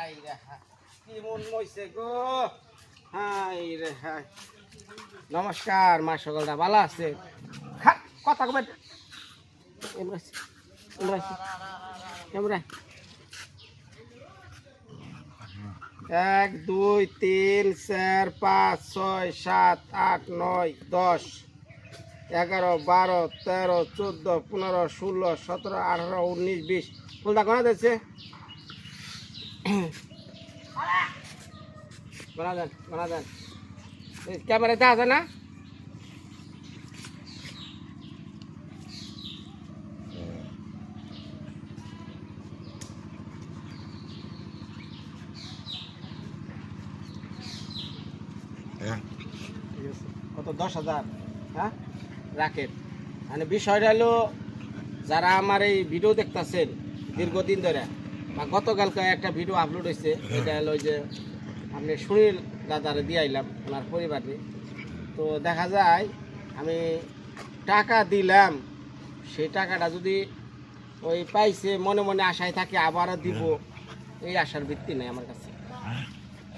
High রে কি মন মইছে গো? হাই রে হাই। নমস্কার, মা সকলটা ভালো আছে কথা কবে? এক, দুই, তিন, চার, পাঁচ, ছয়, সাত, আট, নয়, দশ, এগারো, বারো, তেরো, চোদ্দ, পনেরো, ষোলো, সতেরো, আঠারো, উনিশ, বিশ। ফুলটা কোনা দেন ক্যামেরাতে আছে না? কত? দশ হাজার। হ্যাঁ? রাখেন। মানে বিষয়টা হলো যারা আমার এই ভিডিও দেখতেছেন দীর্ঘদিন ধরে বা গতকালকে একটা ভিডিও আপলোড হয়েছে এটা হলো যে আপনি সুনীল দাদারে দিয়ে আইলাম ওনার পরিবারে তো দেখা যায়, আমি টাকা দিলাম, সেই টাকাটা যদি ওই পাইছে, মনে মনে আশায় থাকে আবারও দিব, এই আশার ভিত্তি নেই আমার কাছে।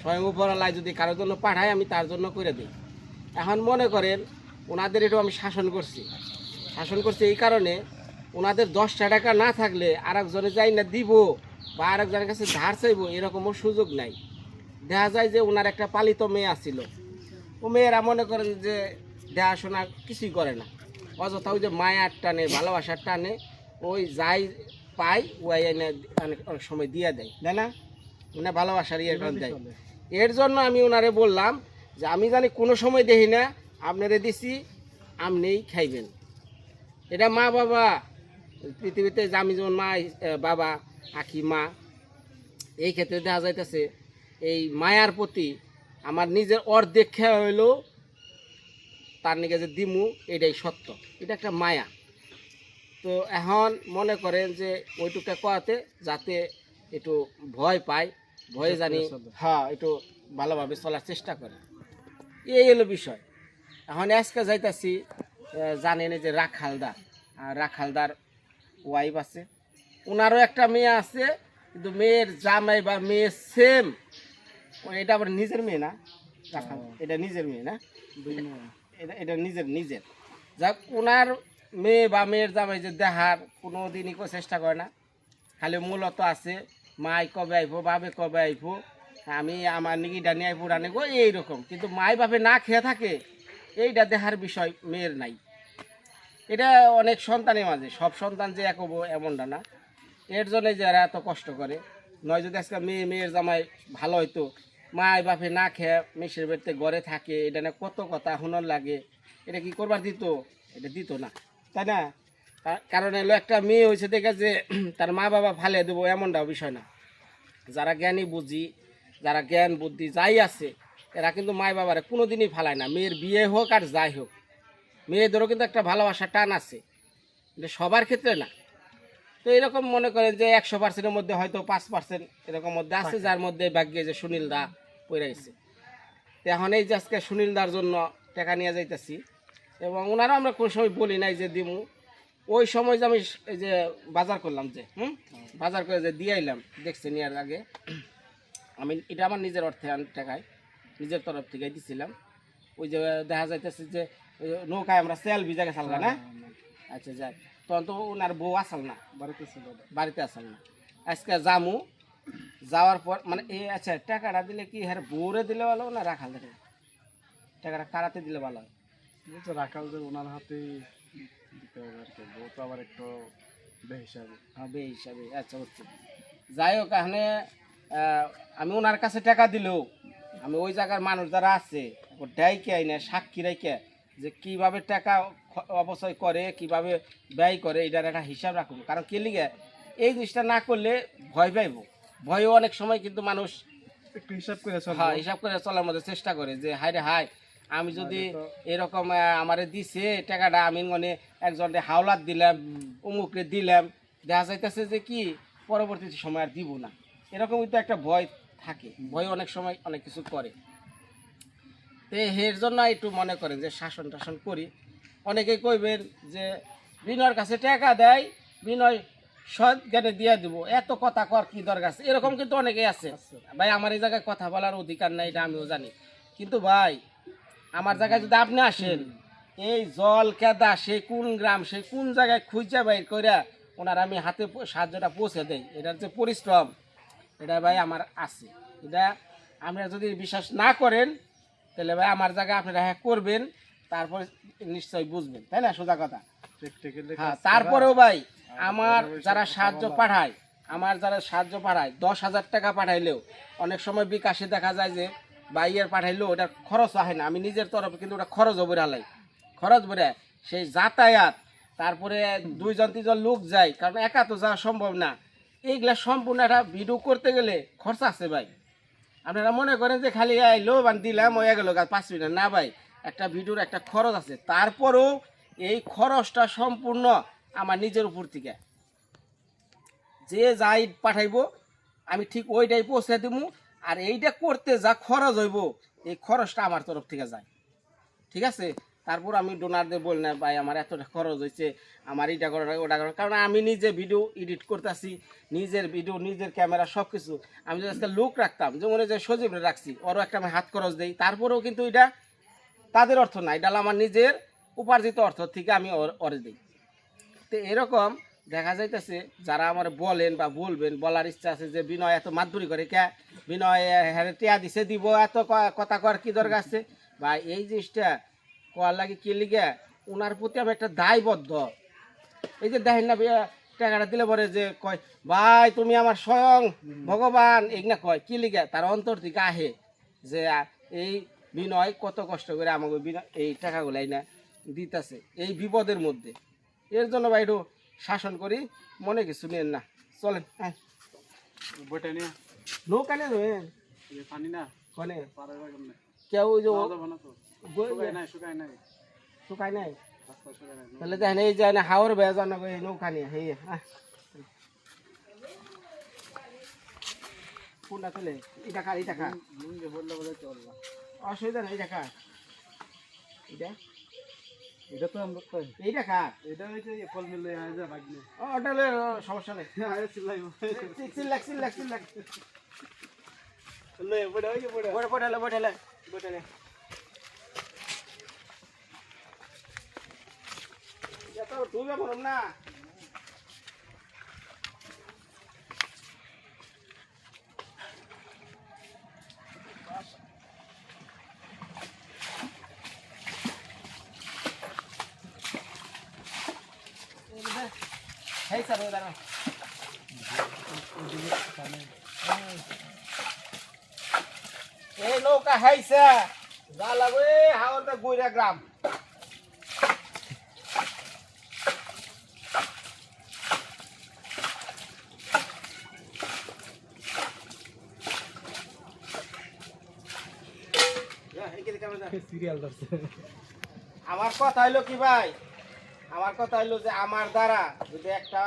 স্বয়ং উপরলায় যদি কারোর জন্য পাঠায় আমি তার জন্য করে দিই। এখন মনে করেন, ওনাদের একটু আমি শাসন করছি। শাসন করছি এই কারণে, ওনাদের দশটা টাকা না থাকলে আর একজনে যাই না দিব। বা আর একজনের কাছে ধার চাইব, এরকমও সুযোগ নাই। দেখা যায় যে ওনার একটা পালিত মেয়ে আসছিল ও মেয়েরা মনে করেন যে দেখাশোনা কিছুই করে না। অযথা ওই যে মায়ার টানে, ভালোবাসার টানে, ওই যাই পাই ওই এনে অনেক অনেক সময় দিয়ে দেয়, তাই না? মানে ভালোবাসার ইয়ে দেয়। এর জন্য আমি ওনারে বললাম যে আমি জানি কোনো সময় দেখি না, আপনারে দিছি, আপনিই খাইবেন। এটা মা বাবা পৃথিবীতে আমি যেমন মা বাবা আখি মা। এই ক্ষেত্রে দেখা যাইতেছে এই মায়ার প্রতি আমার নিজের অর্ধেক খেয়া হইলেও তার নিকে যে দিমু এটাই সত্য। এটা একটা মায়া। তো এখন মনে করেন যে ওইটুকটা করাতে যাতে একটু ভয় পায় ভয়ে জানি হ্যাঁ একটু ভালোভাবে চলার চেষ্টা করে। এই হলো বিষয়। এখন আজকে যাইতাছি জানেন যে রাখালদার আর রাখালদার ওয়াইফ আছে। ওনারও একটা মেয়ে আছে কিন্তু মেয়ের জামাই বা মেয়ে সেম এটা আবার নিজের মেয়ে না? এটা নিজের মেয়ে না? এটা এটা নিজের নিজের। যাক ওনার মেয়ে বা মেয়ের জামাই যে দেখার কোনো দিনই চেষ্টা করে না। খালি মূলত আছে মাই কবে আইবো বাবে কবে আইবো আমি আমার নিকি ডানি আইবো রানি গো এইরকম। কিন্তু মাই বাপে না খেয়ে থাকে এইটা দেহার বিষয় মেয়ের নাই। এটা অনেক সন্তানের মাঝে সব সন্তান যে এক এমনটা না। এর জন্য যারা এত কষ্ট করে। নয় যদি আজকে মেয়ে মেয়ের জামাই ভালো হইতো মাই বাপে না খেয়ে মেশের বাড়িতে ঘরে থাকে, এটা না কত কথা হুনর লাগে। এটা কি করবার দিত? এটা দিত না। তাই না? কারণ এলো একটা মেয়ে হয়েছে দেখে যে তার মা বাবা ফালে দেবো এমনটাও বিষয় না। যারা জ্ঞানী বুঝি, যারা জ্ঞান বুদ্ধি যাই আছে, এরা কিন্তু মায় বাবারে কোনো দিনই ফালায় না। মেয়ের বিয়ে হোক আর যাই হোক। মেয়েদেরও কিন্তু একটা ভালোবাসা টান আছে। সবার ক্ষেত্রে না। তো এরকম মনে করেন যে একশো পার্সেন্টের মধ্যে হয়তো পাঁচ পার্সেন্ট এরকম মধ্যে আছে যার মধ্যে ভাগ্যে যে সুনীল দা পড়ে গেছে। এখন এই যে আজকে সুনীল দার জন্য টাকা নিয়ে যাইতেছি এবং ওনারও আমরা কোনো সময় বলি নাই যে দিমু। ওই সময় যে আমি এই যে বাজার করলাম যে হুম? বাজার করে যে দিয়ে আইলাম দেখছি নেওয়ার আগে। আমি এটা আমার নিজের অর্থে আন টাকায় নিজের তরফ থেকে দিছিলাম। ওই যে দেখা যাইতেছে যে ওই নৌকায় আমরা সেল ভিজা গেছাল না? আচ্ছা যাই তখন তো ওনার বউ আসাল না। বাড়িতে ছিল বাড়িতে আসাল না। আজকে জামু যাওয়ার পর মানে এই আচ্ছা টাকাটা দিলে কি হ্যাঁ বউরে দিলে ভালো না রাখাল দিলে টাকাটা কারাতে দিলে ভালো হয়? রাখাল যে ওনার হাতেই দিতে হবে আর কি। বউ তো আবার একটু বেহিসাবে। হবে হিসাবে আচ্ছা হচ্ছে যাই হোক এখানে আমি ওনার কাছে টাকা দিলেও আমি ওই জায়গার মানুষ যারা আছে ডাইকে আইনে সাক্ষী রেখে যে কীভাবে টাকা অপচয় করে কীভাবে ব্যয় করে এটার একটা হিসাব রাখব কারণ কে লিগে এই জিনিসটা না করলে ভয় পাইব। ভয়ও অনেক সময় কিন্তু মানুষ একটু হিসাব করে চল হ্যাঁ হিসাব করে চলার মধ্যে চেষ্টা করে যে হাই রে হাই আমি যদি এরকম আমারে দিছে টাকাটা আমি মানে একজনকে হাওলাত দিলাম উমুকরে দিলাম। দেখা যাইতেছে যে কি পরবর্তী সময় আর দিব না। এরকম তো একটা ভয় থাকে। ভয় অনেক সময় অনেক কিছু করে। তো এর জন্য একটু মনে করেন যে শাসন টাসন করি। অনেকেই কইবেন যে বিনয়ের কাছে টাকা দেয়, বিনয় সৎ জ্ঞানে দিয়ে দেবো, এত কথা কর কি দরকার আছে? এরকম কিন্তু অনেকেই আছে। ভাই, আমার এই জায়গায় কথা বলার অধিকার নাই, এটা আমিও জানি। কিন্তু ভাই, আমার জায়গায় যদি আপনি আসেন, এই জল, কেদা, সে কোন গ্রাম, সে কোন জায়গায় খুঁজে বাইর করে ওনার আমি হাতে সাহায্যটা পৌঁছে দেই। এটার যে পরিশ্রম, এটা ভাই আমার আছে। এটা আপনারা যদি বিশ্বাস না করেন, তাহলে ভাই আমার জায়গায় আপনারা হ্যাঁ করবেন। তারপরে নিশ্চয়ই বুঝবেন তাই না? সোজা কথা। হ্যাঁ তারপরেও ভাই আমার যারা সাহায্য পাঠায় আমার যারা সাহায্য পাঠায় দশ হাজার টাকা পাঠাইলেও অনেক সময় বিকাশে দেখা যায় যে বাইয়ের পাঠাইলেও ওটা খরচ হয় না। আমি নিজের তরফে কিন্তু ওটা খরচ হবে হালাই খরচ বেড়ে সেই যাতায়াত তারপরে দুইজন তিনজন লোক যায় কারণ একা তো যাওয়া সম্ভব না। এইগুলা সম্পূর্ণ একটা ভিডিও করতে গেলে খরচ আছে ভাই। আপনারা মনে করেন যে খালি আইলো বান দিলাম ওই গেল পাঁচ মিনিট। না ভাই একটা ভিডিওর একটা খরচ আছে। তারপরেও এই খরচটা সম্পূর্ণ আমার নিজের উপর থেকে। যে যাই পাঠাইবো, আমি ঠিক ওইটাই পৌঁছে দিব আর এইটা করতে যা খরচ হইব, এই খরচটা আমার তরফ থেকে যায়। ঠিক আছে? তারপর আমি ডোনারদের বলি, না ভাই, আমার এতটা খরচ হয়েছে আমার এটা করো ওটা করো কারণ আমি নিজে ভিডিও এডিট করতেছি, নিজের ভিডিও নিজের ক্যামেরা সব কিছু আমি যদি আজকে লোক রাখতাম, যেমন যে সজীব রাখছি, ওরও একটা আমি হাত খরচ দেই। তারপরেও কিন্তু এটা তাদের অর্থ না এটা আমার নিজের উপার্জিত অর্থ থেকে আমি ওরে দিই। তো এরকম দেখা যাইতেছে, যারা আমার বলেন বা বলবেন, বলার ইচ্ছা আছে যে বিনয় এত মাতবুরি করে, কে? বিনয় হ্যাঁ টিয়া দিছে, দিব, এত কথা কর, কি দরকার আছে? বা এই জিনিসটা কর লাগে কি লিগে? ওনার প্রতি আমি একটা দায়বদ্ধ। এই যে দেখেন না টাকাটা দিলে পরে যে কয়, ভাই, তুমি আমার স্বয়ং ভগবান। না কয়, কি লিগে? তার অন্তর থেকে আহে যে এই বিনয় কত কষ্ট করে আমাকে এই টাকাগুলাই না দিতেছে এই বিপদের মধ্যে। এর জন্য ভাই একটু শাসন করি মনে কিছু নেন না। চলেন আয়। বইটা নিয়ে নৌকা নিয়ে যাবেন পানি না কনে কেউ ওই যে শুকায় নাই তাহলে দেখেন এই যে হাওর এই নৌকা নিয়ে। কোনটা এটা কার এটা কার লুঙ্গি বলে চলবে অসুবিধা নেই কার এটা এটা তো আমরা কই এইটা কার? এটা হইছে ফল মিলে যা ভাগ্নে ও, ওটা ও, সমস্যা নেই। আয় চিল্লাই চিল্লাক চিল্লাক চিল্লাক লই বড় হই বড়। বড় বড় বড় বড় বড় তো ডুবে পড়ম না Hey, sir, দাঁড়াও এই নৌকা হাইছে যা লাগবে হাওড়তে গুইরা গ্রাম। সিরিয়াল ধরছে? আমার কথা হইল কি ভাই? আমার কথা হইল যে আমার দ্বারা যদি একটা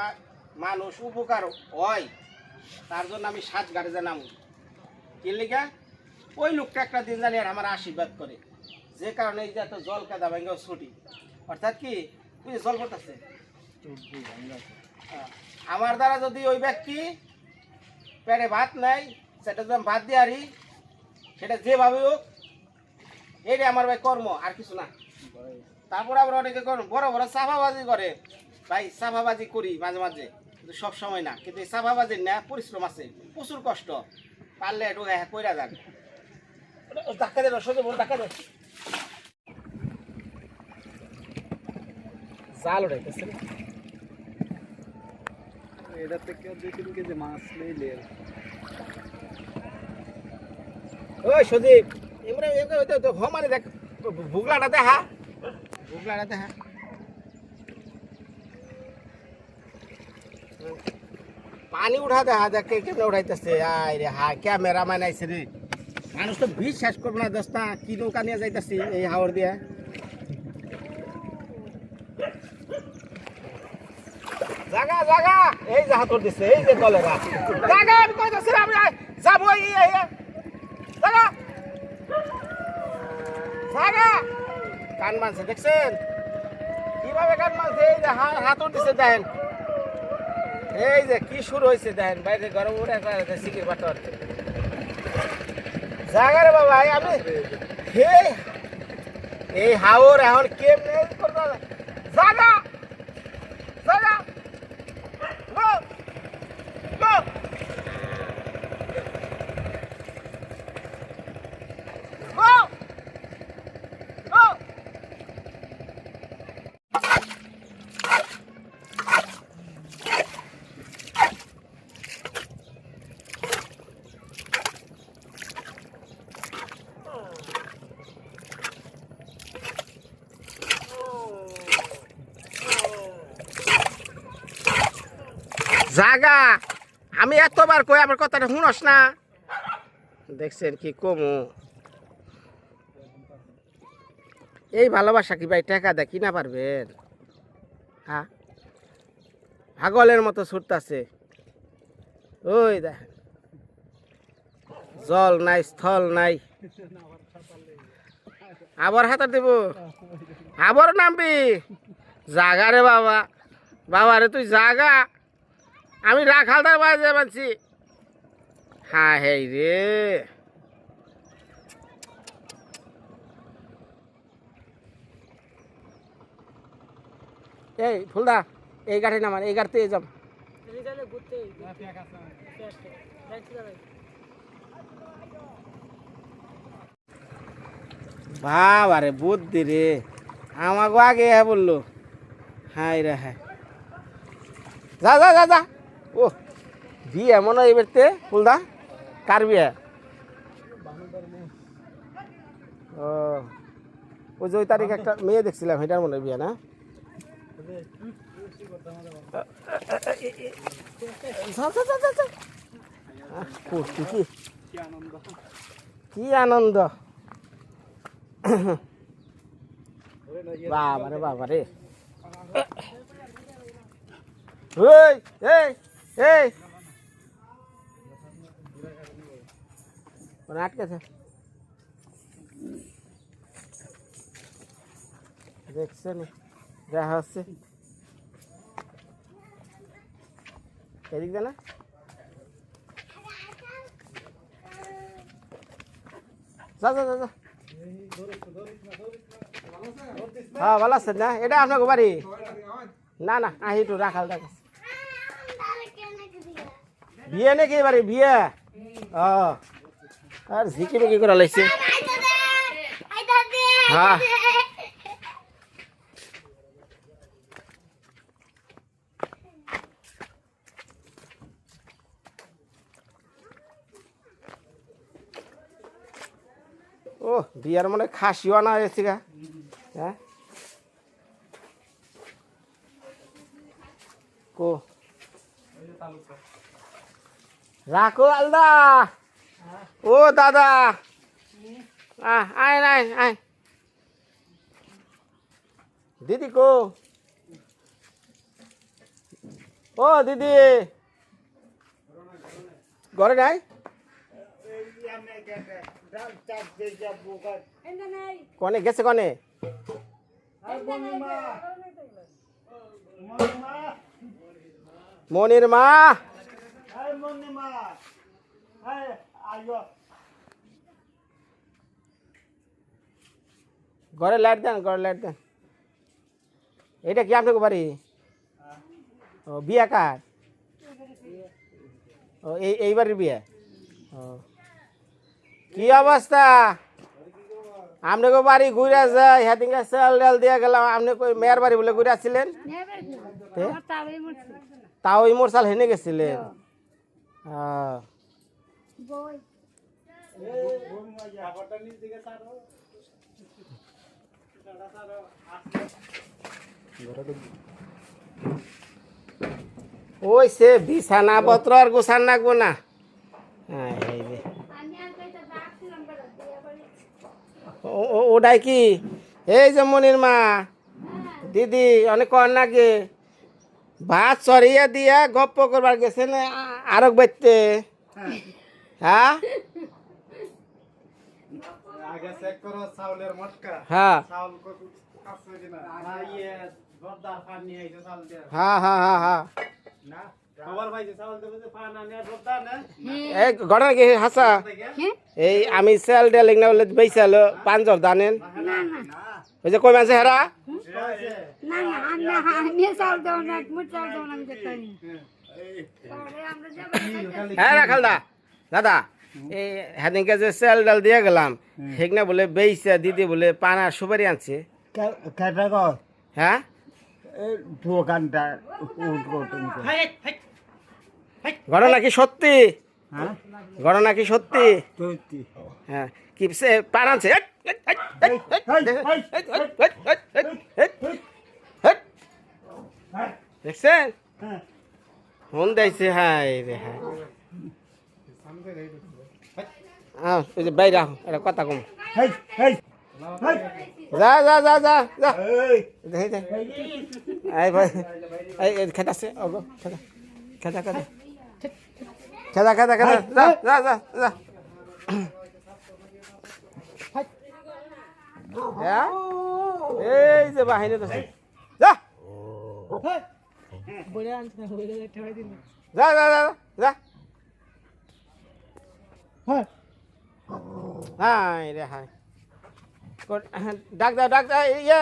মানুষ উপকার হয় তার জন্য আমি সাত গাড়ি জানাম কি লিগা ওই লোকটা একটা দিন জানি আর আমার আশীর্বাদ করে। যে কারণে এই যে এত জল কাদা ভেঙে ছুটি। অর্থাৎ কি, ওই জল পড়তেছে? হ্যাঁ। আমার দ্বারা যদি ওই ব্যক্তি পেটে ভাত নাই, সেটা যদি ভাত দিয়ে আরি, সেটা যেভাবে হোক, এটাই আমার ভাই কর্ম, আর কিছু না। তারপর আবার অনেকে বড় বড় সাফাবাজি করে। ভাই সাফাবাজি করি মাঝে মাঝে, কিন্তু সব সময় না। কিন্তু এই সাফাবাজির না পরিশ্রম আছে, প্রচুর কষ্ট। পারলে একটু হ্যাঁ কইরা যান। ধাক্কা দে সোজা বল ধাক্কা দে। জাল উঠাইতেছে এটা থেকে দুই তিন কেজি মাছ ওই সদীপ এমরা এমরা ওই তো হমারে দেখ ভুগলাটা দেখা ভুগলাটা দেখা পানি উঠা দেখা দেখ কেমনে উঠাইতেছে আয় রে হা ক্যামেরা মানাইছে রে। মানুষ তো শেষ করবে না, দোস্তা, কি নৌকা নিয়ে যাইতেছি এই হাওর দিয়ে? জাগা জাগা! এই যে দিছে, এই যে কান মানছে দেখছেন? মানছে এই যে দিছে, দেখেন। এই যে কি শুরু হয়েছে দেখেন। বাইরে গরম উঠে সিকির বাটর জাগারে বাবা আমি হে এই হাওর এখন কেমনে? জাগা জাগা গো গো গো গো জাগা আমি এতবার কই আমার কথাটা শুনস না? দেখছেন কি কমু? এই ভালোবাসা কি ভাই টাকা দেয়, কিনা পারবেন? হ্যাঁ? পাগলের মতো ছুটতাছে। ওই দেখ। জল নাই, স্থল নাই। আবার হাতার দেব। আবার নামবি। জাগা রে বাবা। বাবা রে, তুই জাগা। আমি রাখালদার বাজে পাচ্ছি হ্যাঁ হেই রে। এই ফুলদা, এই গাড়ি নামান এই গাড়িতে যাম। বাবা রে বুদ্ধি রে। আমাকে আগে হ্যাঁ বলল। হাই রে হ্যাঁ। যা যা যা যা। ও বিয়ে এমন হয় এবারতে, ফুলদা? কার ও, ওই যে তারিখ একটা মেয়ে দেখছিলাম এটার মনে বিয়ে, না? কি আনন্দ বাবারে আনন্দ বাবা রে বাবা রে এই এই এই। আটকেছে? দেখছেন দেখা হচ্ছে। এদিক দে না? যা হ্যাঁ ভালো আছেন না? এটা আপনার বাড়ি? না না, আহি একটু রাখাল দেখ বিয়ে নাকি এবারে? বিয়ে? আর ঝিকি মিকি করে লাগছে। হ্যাঁ। ও বিয়ার মনে খাসিও আনা হয়েছে গা। হ্যাঁ? কো। রাখো আলদা। ও, দাদা। আয় আয় আয়। দিদি কো? ও, দিদি। ঘরে নাই? কনে, গেছে কনে? মনির মা। ঘরে লাইট দেন ঘরে লাইট দেন। এটা কি আপনাকে বাড়ি? ও বিয়া কার? ও এই এই বাড়ির বিয়া? ও। কি অবস্থা? আপনাকে বাড়ি ঘুরে যায় হেদিনকে চাল ডাল দিয়ে গেলাম আপনি কই মেয়ের বাড়ি বলে ঘুরে আসছিলেন? তাও ওই মোর সাল হেনে গেছিলেন? ওই সে বিছানা পত্র আর গোছান রাখব না। হ্যাঁ ওটাই কি? এই যে মনির মা। দিদি অনেক কর নাকি? ভাত চড়িয়ে দিয়া গপ্প করবার গেছে না? আরক বাইতে হ্যাঁ? হ্যাঁ।, হ্যাঁ? হ্যাঁ। হ্যাঁ হ্যাঁ হ্যাঁ হ্যাঁ। ঘটনা কি হাসা? এই আমি সেল ডেলিং না বলে বেসাল দানেন ওই যে কই মানছে হেরা? হ্যাঁ রাখালদা দাদা এই হ্যাদিনকে যে সেল ডাল দিয়ে গেলাম হেগনা বলে বেইসা দিদি বলে পানা সুপারি আনছে হ্যাঁ ঘটনা কি সত্যি ঘটনা কি সত্যি হ্যাঁ কি সে পান আনছে দেখছেন হ্যাঁ ফোন দিয়েছে হাই রে হাই হ্যাঁ ওই যে বাইরে আহ, একটা কথা কম হেই হেই হেই যা যা যা যা যা এই দেখে দে এই ভাই এই এই খেতে আছে ওগো খেতে খেতে খেতে খেতে খেতে খেতে যা যা যা যা হ্যাঁ এই যে বাহিনী তো যা जा जा जा जा. हाय. रे हाय. डाक दा डाक दा ये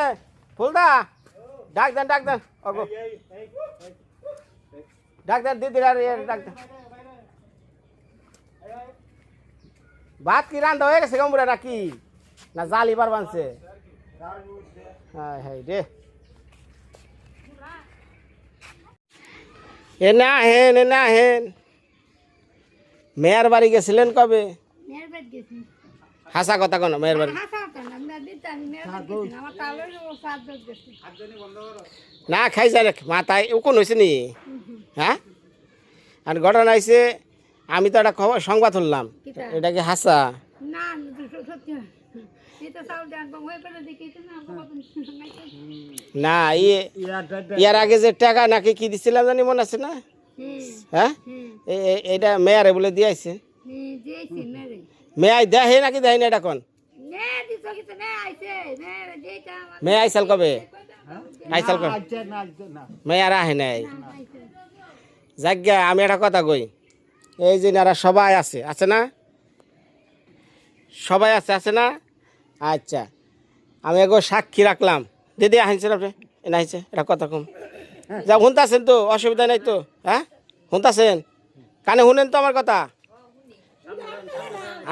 डाक दा डाक दा. ओगो डाक दा दीदी रे डाक दा. बात की रान दोए कि सिगम बुरा राकी ना जाली बार बन से हाय हाय दे এ না হেন এ না হেন। মেয়ের বাড়ি গেছিলেন কবে? হাসা কথা কোন মেয়ের বাড়ি। কেন না খাই যায় মাথায় উকুন হয়েছে নি? হ্যাঁ? আর ঘটনা হয়েছে আমি তো একটা খবর সংবাদ শুনলাম? এটা কি হাসা? না না আমার কত ইয়ে ইয়ার আগে যে টাকা নাকি কি দিছিলাম জানি মনে আছে না? হ্যাঁ? এটা মেয়ারে বলে দিয়েছে। মেয়াই দেহে নাকি দেয় না এটা কোন? নে নে নে মেয়ে আইসাল কবে? আইসাল কবে? না মেয়ার আহে নাই। যাজ্ঞা আমি একটা কথা কই। এই যে এরা সবাই আছে আছে না? সবাই আছে আছে না? আচ্ছা। আমি এগো সাক্ষী রাখলাম। দিদি আহিনছেন আপনি এনে আহিছে, এটা কথা কম। যা, শুনতাছেন তো, অসুবিধা নাই তো হ্যাঁ শুনতাছেন? কানে শুনেন তো আমার কথা?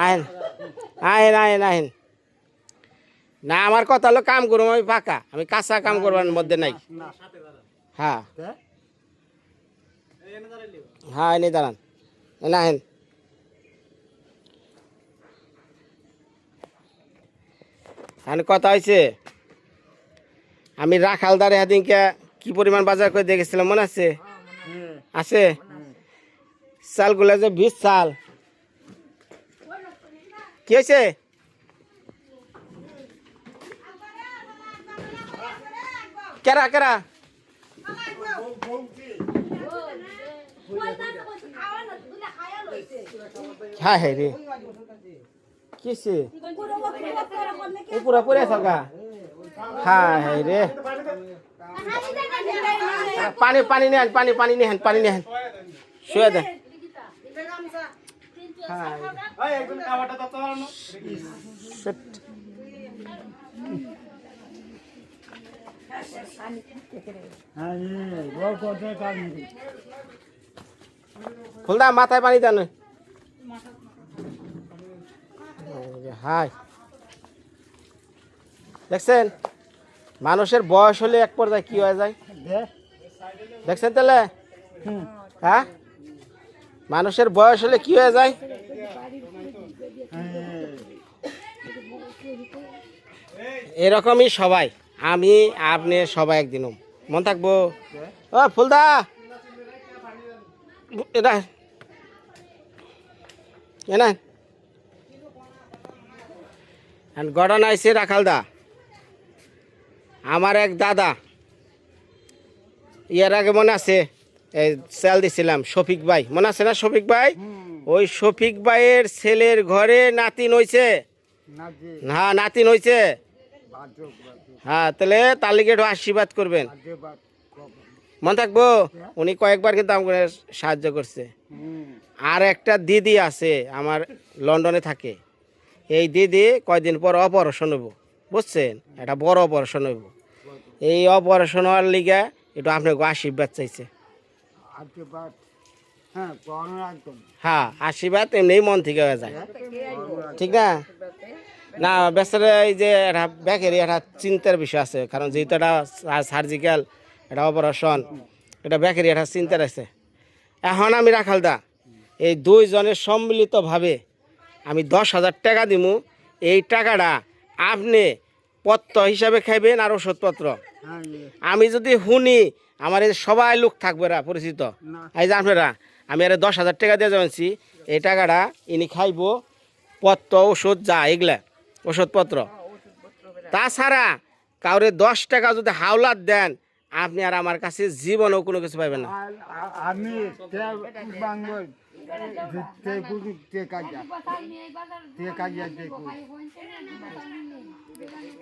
আহেন আহেন আহেন আহেন। না আমার কথা হলো কাম করুম আমি পাকা আমি কাঁচা কাম করবার মধ্যে নাই। হ্যাঁ হ্যাঁ হ্যাঁ এনে দাঁড়ান। এনে আহেন। এখন কথা হয়েছে আমি রাখালদারে সেদিনকে কি পরিমাণ বাজার করে দেখেছিলাম মনে আছে? আছে? চালগুলো যে বিশ চাল। কি হয়েছে কেরা কেরা? হ্যাঁ হ্যাঁ রে। কিসে পুরা পুরে সরকা হ্যাঁ হ্যাঁ রে। পানি পানি নেন পানি পানি নেন পানি নেন শুয়ে দেন ফুলদা, মাথায় পানি দেন। হাই দেখছেন? মানুষের বয়স হলে এক পর্যায়ে কি হয়ে যায়? দেখছেন তাহলে? হ্যাঁ? মানুষের বয়স হলে কি হয়ে যায়? এরকমই সবাই। আমি, আপনি, সবাই একদিন মন থাকব? ও, ফুলদা! এটা। এনা। ঘটনা আইসে রাখালদা। আমার এক দাদা ইয়ার আগে মনে আছে এই সেল দিছিলাম শফিক ভাই। মনে আছে না শফিক ভাই? ওই শফিক ভাইয়ের ছেলের ঘরে নাতিন যে হ্যাঁ নাতিন বাজক হ্যাঁ তাহলে তার লিগে একটু আশীর্বাদ করবেন। মন থাকব? উনি কয়েকবার কিন্তু আমাকে সাহায্য করছে। আর একটা দিদি আছে আমার লন্ডনে থাকে। এই দিদি কয়দিন পর অপারেশন হইব বুঝছেন? এটা বড় অপারেশন হইব। এই অপারেশন হওয়ার লিগে একটু আপনাকে আশীর্বাদ চাইছে। হ্যাঁ হ্যাঁ আশীর্বাদ এমনি মন থেকে হয়ে যায়। ঠিক না? না বেচারা এই যে একটা ব্যাকের একটা চিন্তার বিষয় আছে কারণ যেহেতু এটা সার্জিক্যাল এটা অপারেশন এটা ব্যাকের একটা চিন্তার আছে। এখন আমি রাখালদা এই দুইজনের সম্মিলিতভাবে আমি দশ হাজার টাকা দিমু। এই টাকাটা আপনি পত্র হিসাবে খাইবেন আর ওষুধপত্র। আমি যদি শুনি আমার এই সবাই লোক থাকবে রা পরিচিত। এই যে আপনারা আমি আর দশ হাজার টাকা দিয়ে যাচ্ছি এই টাকাটা ইনি খাইব পত্র ওষুধ যা এগুলা ওষুধপত্র তাছাড়া কাউরে দশ টাকা যদি হাওলাত দেন আপনি আর আমার কাছে জীবনেও কোনো কিছু পাইবেন না আমি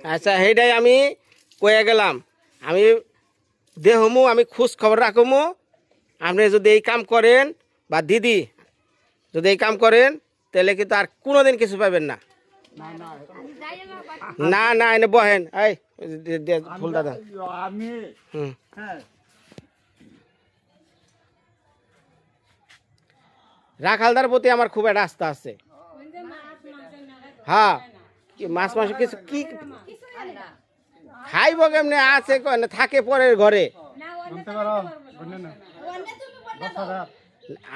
আচ্ছা সেইটাই আমি কয়ে গেলাম। আমি দেহমু আমি খোঁজ খবর রাখমু আপনি যদি এই কাম করেন বা দিদি যদি এই কাম করেন তাহলে কিন্তু আর কোনোদিন কিছু পাবেন না। না না এনে বহেন। এই ফুল দাদা আমি হুম। রাখালদার প্রতি আমার খুব একটা আস্থা আছে। হ্যাঁ মাছ মাংস কিছু কি খাইব কেমনে? আছে থাকে পরের ঘরে।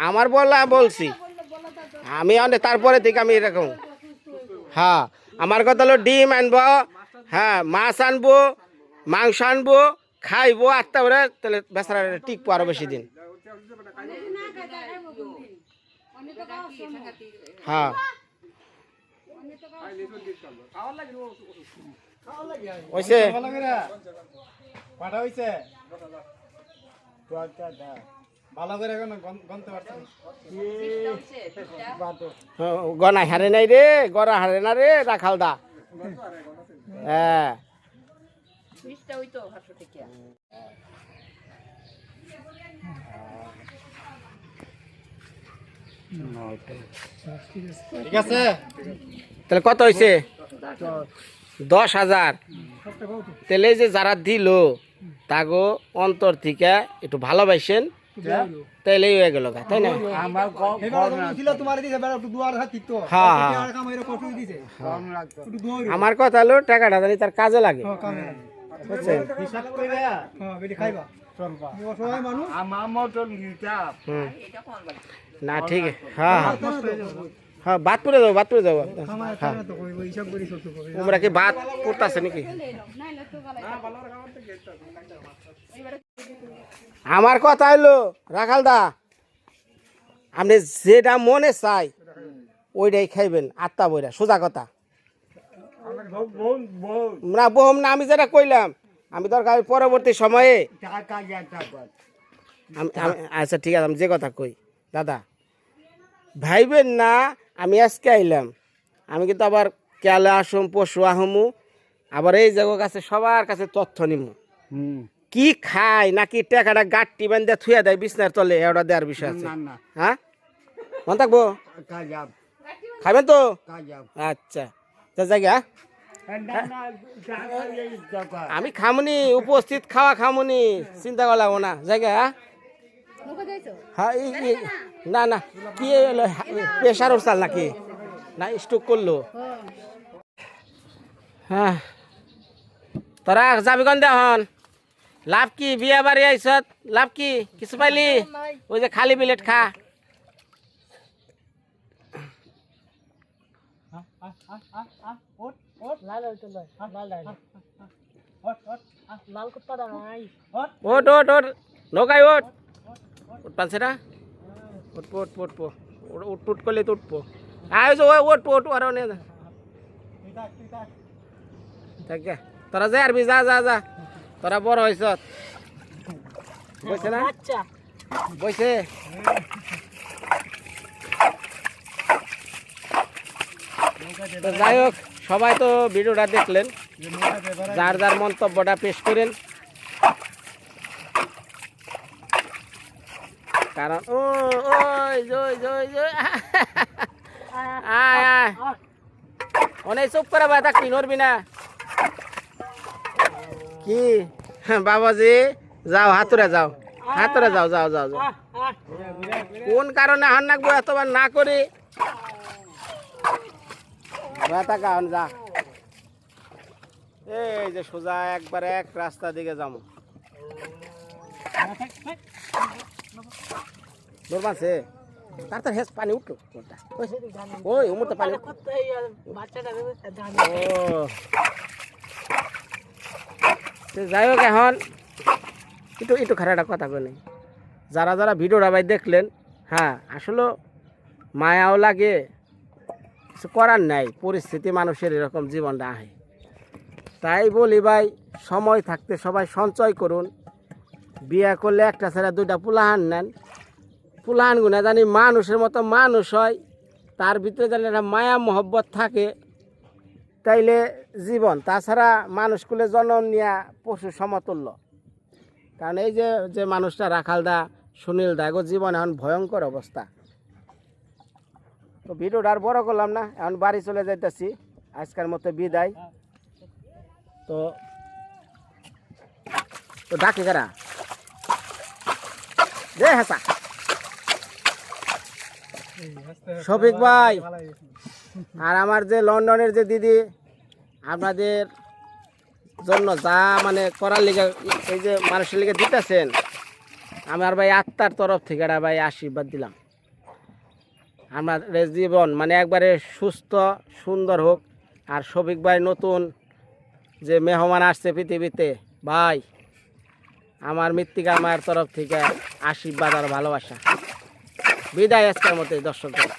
আমার বলা বলছি। আমি অনেক তারপরে থেকে আমি এরকম। হ্যাঁ আমার কথা হলো ডিম আনব হ্যাঁ মাছ আনব, মাংস আনব, খাইবো, আটটা করে তাহলে বেচারা টিকবো আরও বেশি দিন। হ্যাঁ। পাঠা হইছে? তো দা ভালো করে এখন গন- গনতে পারছেন বাতো গনা হারে নাই রে গড়া হারে না রে রাখাল দা। হ্যাঁ। ঠিক আছে? তাহলে কত হয়েছে দশ হাজার। তাহলে যে যারা দিল তাগো অন্তর থেকে একটু ভালোবাসেন তাইলেই হয়ে গেল গা, তাই না? আমার করোনা তোমার দিছে বেড়া একটু দুয়ার হাত দিত। হ্যাঁ হ্যাঁ। আমার কথা হলো টাকাটা জানি তার কাজে লাগে। বুঝছেন? হ্যাঁ চলবা আমার মতন না ঠিক হ্যাঁ হ্যাঁ। হ্যাঁ বাদ পড়ে যাব বাদ পড়ে যাব। কইব তোমরা কি বাদ পড়তেছে নাকি? আমার কথা হইল রাখাল দা আপনি যেটা মনে চাই ওইটাই খাইবেন আত্মা বইরা সোজা কথা। না বহম না আমি যেটা কইলাম আমি দরকার পরবর্তী সময়ে আচ্ছা ঠিক আছে আমি যে কথা কই। দাদা ভাইবেন না আমি আজকে আইলাম। আমি কিন্তু আবার কেলে আসুম পশু আহমু। আবার এই জায়গার কাছে সবার কাছে তথ্য নিমু। কি খায় নাকি টাকাটা গাঁটটি বান্ধে থুয়া দেয় বিছনার তলে? এটা দেওয়ার বিষয় আছে। হ্যাঁ? মন থাকব? খাবেন তো? আচ্ছা। যা জায়গা আমি খামুনি, উপস্থিত, খাওয়া খামুনি, চিন্তা করা লাগবো না। জায়গা হ্যাঁ? এই- না না, কি প্রেশার উঠছাল নাকি? না, স্ট্রোক করল। হ্যাঁ। তোরা যাবি কন দেহন লাভ কি? বিয়া বাড়ি আইসত? লাভ কি? কিছু পাইলি? ওই যে খালি বিলেট খা। ওট ওট ওট নৌকাই ওট ওট পানছে না? উঠপো উঠপো উঠ উঠ উঠ করলে তো উঠপো আয় ওই উঠপো উঠ আর নে থাকে তোরা যা আরবি যা যা যা। তোরা বড় হয়েছ বইছে না? বইছে? তো যাই হোক। সবাই তো ভিডিওটা দেখলেন। যার যার মন্তব্যটা পেশ করেন। কারণ ও ওই যে, ওই যে, ওই আয় আয়। অনেক চুপ করে ভাই থাকবি নড়বি না। কি? বাবাজি যাও হাতুরে যাও। হাতুরে যাও যাও যাও যাও। কোন কারণে হান নাকবো এতবার না করি? যা। এই যে সোজা একবার এক রাস্তা দিকে যাব। ও। যাই হোক এখন। একটু একটু একটা কথা বলি। যারা যারা ভিডিওটা ভাই দেখলেন হ্যাঁ আসলে মায়াও লাগে কিছু করার নাই, পরিস্থিতি মানুষের এরকম জীবনটা আহে তাই বলি ভাই, সময় থাকতে সবাই সঞ্চয় করুন। বিয়ে করলে একটা ছেড়ে দুইটা পুলাহান নেন। পুলাহান গুনা জানি মানুষের মতো মানুষ হয়, তার ভিতরে জানি একটা মায়া মহব্বত থাকে। তাইলে জীবন, তাছাড়া মানুষগুলো জন্ম নেওয়া পশু সমতুল্য। কারণ এই যে যে মানুষটা রাখাল দা সুনীল দা এগো জীবন এখন ভয়ঙ্কর অবস্থা। তো ভিডিওটা আর বড় করলাম না, এখন বাড়ি চলে যাইতেছি। আজকের মতো বিদায়। তো তো ডাকে কারা? দে হাসা শফিক ভাই, আর আমার যে লন্ডনের যে দিদি, আপনাদের জন্য যা মানে করার লিগে এই যে মানুষের লিগে দিতেছেন, আমার ভাই আত্মার তরফ থেকে ভাই আশীর্বাদ দিলাম। আমাদের জীবন মানে একবারে সুস্থ, সুন্দর হোক। আর শফিক ভাই নতুন যে মেহমান আসছে পৃথিবীতে, ভাই, আমার মৃত্তিকা মায়ের তরফ থেকে আশীর্বাদ আর ভালোবাসা। বিদায় আজকের মতো দর্শকদের